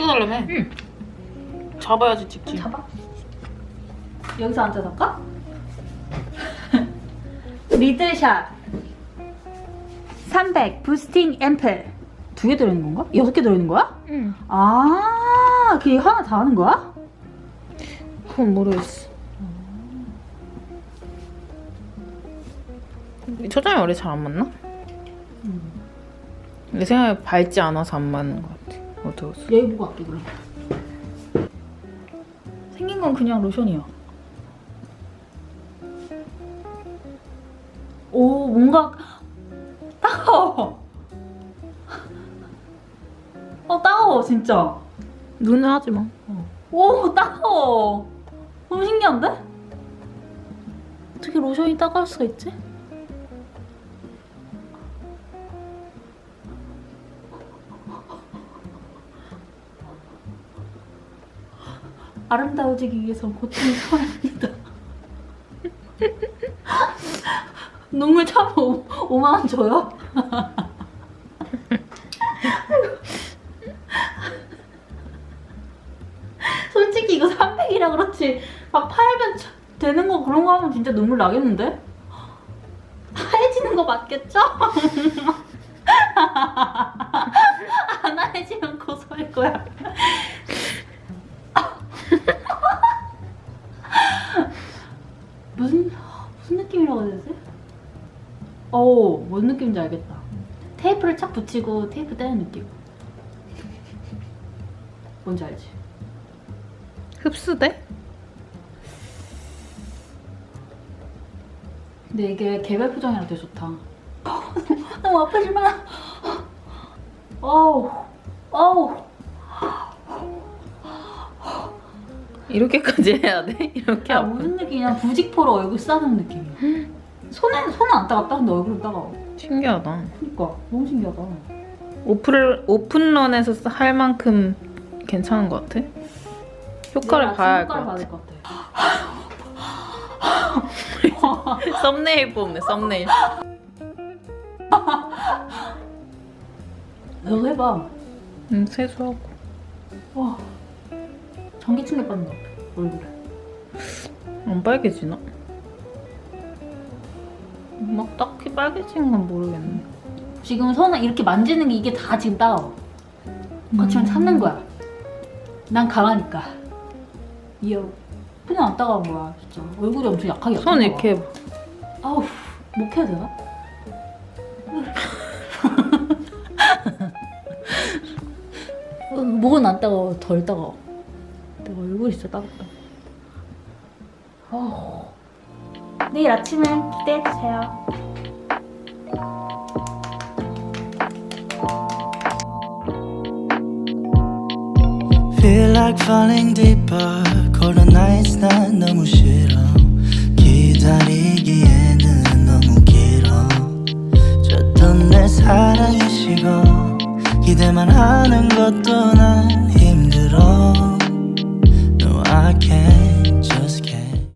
찍어달라며. 응. 잡아야지 찍지. 잡아. 여기서 앉아서 할까? 리드샷 300 부스팅 앰플 두 개 들어있는 건가? 여섯 개 들어있는 거야? 응. 아, 그게 하나 다 하는 거야? 그건 모르겠어. 초점이 원래 잘 안 맞나? 내 생각에 밝지 않아서 안 맞는 것 같아. 어두워서. 여기 보고 할게 그럼. 생긴 건 그냥 로션이야. 오, 뭔가 따가워. 어, 따가워 진짜. 눈을 하지 마. 오, 따가워. 너무 신기한데? 어떻게 로션이 따가울 수가 있지? 아름다워지기 위해서 고통을 참아야 합니다. 눈물 참아 5만 원 줘요? 솔직히 이거 300이라 그렇지 막 팔면 차- 되는 거 그런 거 하면 진짜 눈물 나겠는데? 하얘지는 거 맞겠죠? 안 하얘지면 고소할 거야 무슨 무슨 느낌이라고 해야 되지? 어, 뭔 느낌인지 알겠다. 테이프를 착 붙이고 테이프 떼는 느낌. 뭔지 알지? 흡수돼? 근데 이게 개별 표정이라 되게 좋다. 너무 아프지 마. 어우, 어우. 이렇게까지 해야 돼? 이렇게 야, 아파. 무슨 느낌이냐? 부직포로 얼굴 싸는 느낌이야. 손은 손은 안 따갑다. 근데 얼굴은 따가워. 신기하다. 그니까 너무 신기하다. 오픈 오픈런에서 쓰- 할 만큼 괜찮은 것 같아. 효과를 봐야 할 아침 것 효과를 같아. 받을 것 같아. 썸네일 뽑네 썸네일. 너도 해봐. 음 세수하고. 와, 전기 충격 받는 것 같아. 얼굴에. 안 빨개지나? 막 딱히 빨개진 건 모르겠네. 지금 손을 이렇게 만지는 게 이게 다 지금 따가워. 거치면 참는 거야. 난 강하니까. 이어. 그냥 안 따가운 거야, 진짜. 얼굴이 엄청 약하게 손 따가워. 이렇게. 아우, 목 해야 되나? 어, 목은 안 따가워, 덜 따가워. 내가 얼굴이 진짜 따갑다. 어우. 내일 아침을 기대해주세요. Feel like falling deeper. Cold nights 난 너무 싫어. 기다리기에는 너무 길어. 줬던 내 사랑이 식어 기대만 하는 것도 난 힘들어